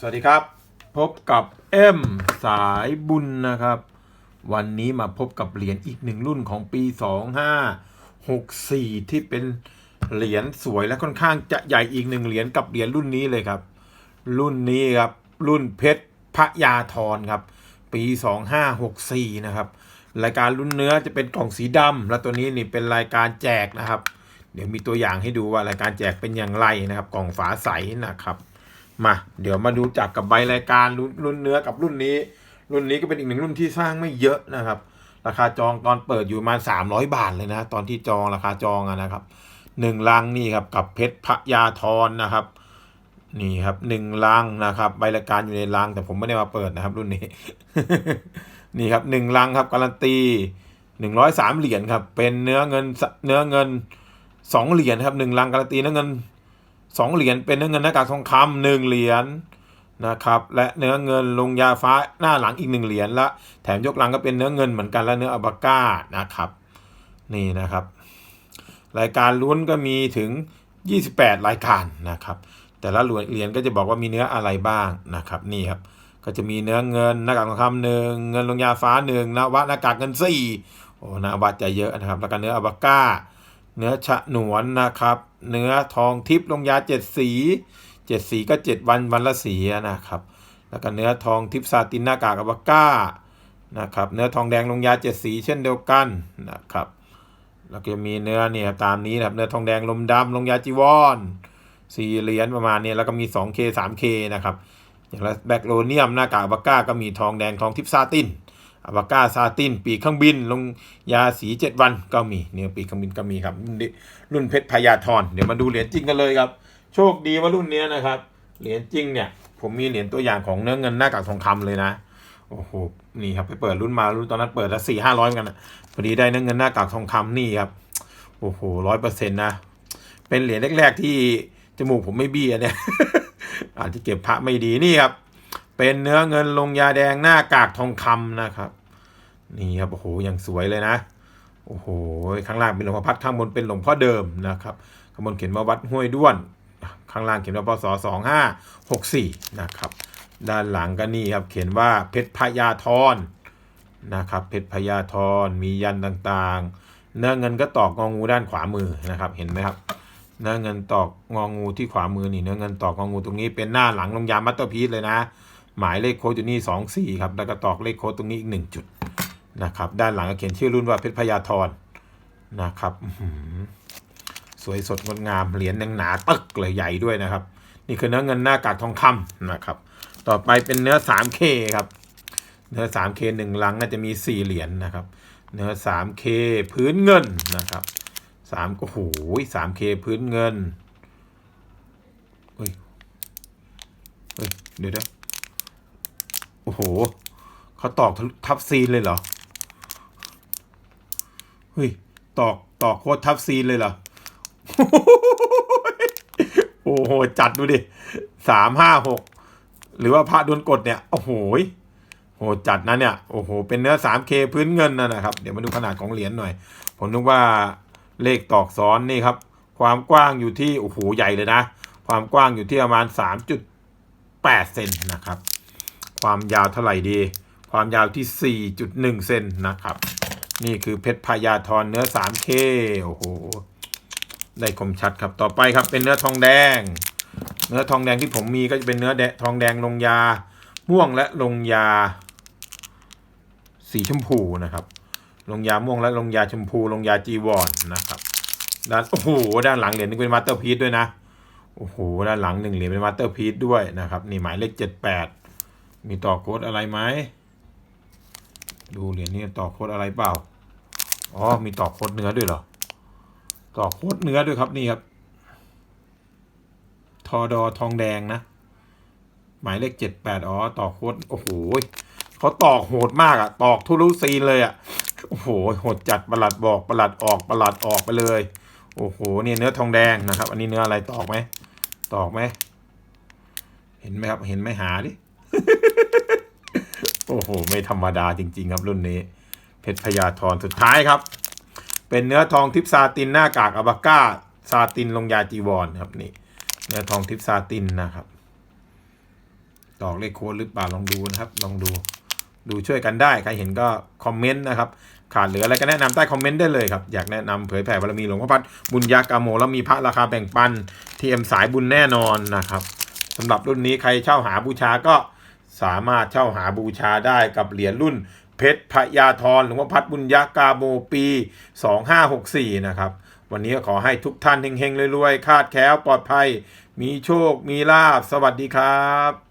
สวัสดีครับ พบกับเอ็มสายบุญนะครับ วันนี้มาพบกับเหรียญอีกหนึ่งรุ่นของปี 2564 ที่เป็นเหรียญสวยและค่อนข้างจะใหญ่อีกหนึ่งเหรียญกับเหรียญรุ่นนี้เลยครับ รุ่นนี้ครับ รุ่นเพชรพระยาธรครับ ปี 2564 นะครับ รายการรุ่นเนื้อจะเป็นกล่องสีดำและตัวนี้นี่เป็นรายการแจกนะครับ เดี๋ยวมีตัวอย่างให้ดูว่ารายการแจกเป็นอย่างไรนะครับ กล่องฝาใสนะครับ มา เดี๋ยวมาดูจักกับใบรายการรุ่นรุ่นเนื้อกับรุ่นนี้ รุ่นนี้ก็เป็นอีกหนึ่งรุ่นที่สร้างไม่เยอะนะครับ ราคาจองตอนเปิดอยู่ประมาณ300 บาทเลยนะ ตอนที่จองราคาจองนะครับหนึ่งลังนี่ครับกับเพชรพระยาธรนะครับ นี่ครับหนึ่งลังนะครับ ใบรายการอยู่ในลังแต่ผมไม่ได้มาเปิดนะครับ รุ่นนี้ นี่ครับหนึ่งลังครับการันตีหนึ่งร้อยสามเหรียญครับ เป็นเนื้อเงินเนื้อเงินสองเหรียญครับหนึ่งลังการันตีเนื้อเงิน สองเหรียญเป็นเนื้อเงินหน้ากากทองคำหนึ่งเหรียญนะครับและเนื้อเงินลงยาฟ้าหน้าหลังอีกหนึ่งเหรียญและแถมยกหลังก็เป็นเนื้อเงินเหมือนกันและเนื้ออัลบาก้านะครับนี่นะครับ รายการลุ้นก็มีถึง 28 รายการนะครับ แต่ละเหรียญก็จะบอกว่ามีเนื้ออะไรบ้างนะครับนี่ครับก็จะมีเนื้อเงินหน้ากากทองคำหนึ่งเงินลงยาฟ้าหนึ่งนวะหน้ากากเงินสี่โอ้นวะจะเยอะนะครับ แล้วก็เนื้ออัลบาก้า เนื้อฉะหนวนนะครับ เนื้อทองทิพย์ลงยาเจ็ดสีเจ็ดสีก็เจ็ดวันวันละสีนะครับ แล้วก็เนื้อทองทิพย์ซาตินหน้ากากอัลบาก้านะครับ เนื้อทองแดงลงยาเจ็ดสีเช่นเดียวกันนะครับแล้วก็มีเนื้อเนี่ยตามนี้นะครับเนื้อทองแดงลมดำลงยาจีวรสี่เหรียญประมาณนี้แล้วก็มี 2K 3K นะครับอย่างละแบคโลเนียมหน้ากากอัลบาก้าก็มีทองแดงทองทิพย์ซาติน อัลบากาซาติน ปีกเครื่องบิน ลงยาสีเจ็ดวันก็มีเนี่ยปีกเครื่องบินก็มีครับ รุ่นเพชรพยาธรเดี๋ยวมาดูเหรียญจริงกันเลยครับ โชคดีว่ารุ่นนี้นะครับ เหรียญจริงเนี่ย ผมมีเหรียญตัวอย่างของเนื้อเงินหน้ากากทองคำเลยนะโอ้โหนี่ครับไปเปิดรุ่นมารุ่นตอนนั้นเปิดละสี่ห้าร้อยกันนะพอดีได้เนื้อเงินหน้ากากทองคำนี่ครับโอ้โหร้อยเปอร์เซ็นต์นะ เป็นเหรียญแรก ๆ ที่จมูกผมไม่บี้อะเนี่ยอาจจะเก็บพระไม่ดีนี่ครับ เป็นเนื้อเงินลงยาแดงหน้ากากทองคำนะครับ นี่ครับโอ้โหอย่างสวยเลยนะโอ้โหข้างล่างเป็นหลวงพ่อพัดข้างบนเป็นหลวงพ่อเดิมนะครับข้างบนเขียนว่าวัดห้วยด้วน ข้างล่างเขียนว่าพศสองห้าหกสี่นะครับ ด้านหลังก็นี่ครับเขียนว่าเพชรพยาธรนะครับเพชรพยาธรมียันต่างๆ เนื้อเงินก็ตอกงองูด้านขวามือนะครับเห็นไหมครับเนื้อเงินตอกงองูที่ขวามือนี่เนื้อเงินตอกงองูตรงนี้เป็นหน้าหลังลงยามัตเตอร์พีซเลยนะ หมายเลขโค้ดอยู่นี่สองสี่ครับแล้วก็ตอกเลขโค้ดตรงนี้อีกหนึ่งจุด นะครับด้านหลังก็เขียนชื่อรุ่นว่าเพชรพยาธรนะครับหือสวยสดงดงามเหรียญยังหนาตึกเลยใหญ่ด้วยนะครับ นี่คือเนื้อเงินหน้ากากทองคำนะครับ ต่อไปเป็นเนื้อ 3K ครับ เนื้อ 3K หนึ่งลังน่าจะมี 4 เหรียญนะครับ เนื้อ 3K พื้นเงินนะครับ3โอ้โห 3K พื้นเงินเฮ้ยเฮ้ยเดี๋ยวนะโอ้โหเขาตอกทับซีนเลยเหรอ เฮ้ยตอกตอกโคตรทับซีนเลยเหรอ โอ้โห จัดดูดิสามห้าหกหรือว่าพระดนกดเนี่ย โอ้โหโหจัดนะเนี่ย โอ้โห เป็นเนื้อ 3K พื้นเงินนะนะครับ เดี๋ยวมาดูขนาดของเหรียญหน่อย ผมนึกว่าเลขตอกซ้อนนี่ครับ ความกว้างอยู่ที่ โอ้โห ใหญ่เลยนะ ความกว้างอยู่ที่ประมาณ 3.8 เซนนะครับ ความยาวเท่าไหร่ดี ความยาวที่ 4.1 เซนนะครับ นี่คือเพชรพายาทรเนื้อ 3K โอ้โห ได้คมชัดครับ ต่อไปครับเป็นเนื้อทองแดง เนื้อทองแดงที่ผมมีก็จะเป็นเนื้อแดงทองแดงลงยา ม่วงและลงยา สีชมพูนะครับ ลงยาม่วงและลงยาชมพูลงยาจีวรนนะครับ ด้านโอ้โห ด้านหลังเหรียญนี่เป็นมาสเตอร์พีซด้วยนะ โอ้โห ด้านหลังหนึ่งเหรียญเป็นมาสเตอร์พีซด้วยนะครับ นี่หมายเลขเจ็ดแปด มีต่อโค้ดอะไรไหม ดูเหรียญนี้ต่อโคดอะไรเปล่า อ๋อ มีต่อโคดเนื้อด้วยเหรอ ต่อโคดเนื้อด้วยครับนี่ครับ ทอดอทองแดงนะ หมายเลขเจ็ดแปดอ๋อ ต่อโคดโอ้โหเขาตอกโหดมากอะตอกทุลุซีนเลยอะโอ้โห โหดจัดประหลัดบอกประหลัดออกประหลัดออกไปเลย โอ้โห เนี่ยเนื้อทองแดงนะครับ อันนี้เนื้ออะไรตอกไหม ตอกไหม เห็นไหมครับ เห็นไหมหาดิ โอ้โห ไม่ธรรมดาจริง ๆ ครับรุ่นนี้ เพชรพยาธรสุดท้ายครับ เป็นเนื้อทองทิพซาตินหน้ากากอัลบาก้าซาตินลงยาจีวรครับนี่ เนื้อทองทิพซาตินนะครับตอกเลขโค้ดหรือเปล่าลองดูนะครับ ลองดู ดูช่วยกันได้ ใครเห็นก็คอมเมนต์นะครับ ขาดเหลืออะไรก็แนะนำใต้คอมเมนต์ได้เลยครับ อยากแนะนำเผยแผ่บารมีหลวงพ่อพัดบุญยากาโมแล้วมีพระราคาแบ่งปันทีเอ็มสายบุญแน่นอนนะครับสำหรับรุ่นนี้ใครเช่าหาบูชาก็ สามารถเช่าหาบูชาได้กับเหรียญรุ่นเพชรพยาธรหลวงพ่อพัดบุญยากาโมปี 2564 นะครับ วันนี้ขอให้ทุกท่านเฮงๆรวยๆ คาดแคล้วปลอดภัย มีโชค มีลาบ สวัสดีครับ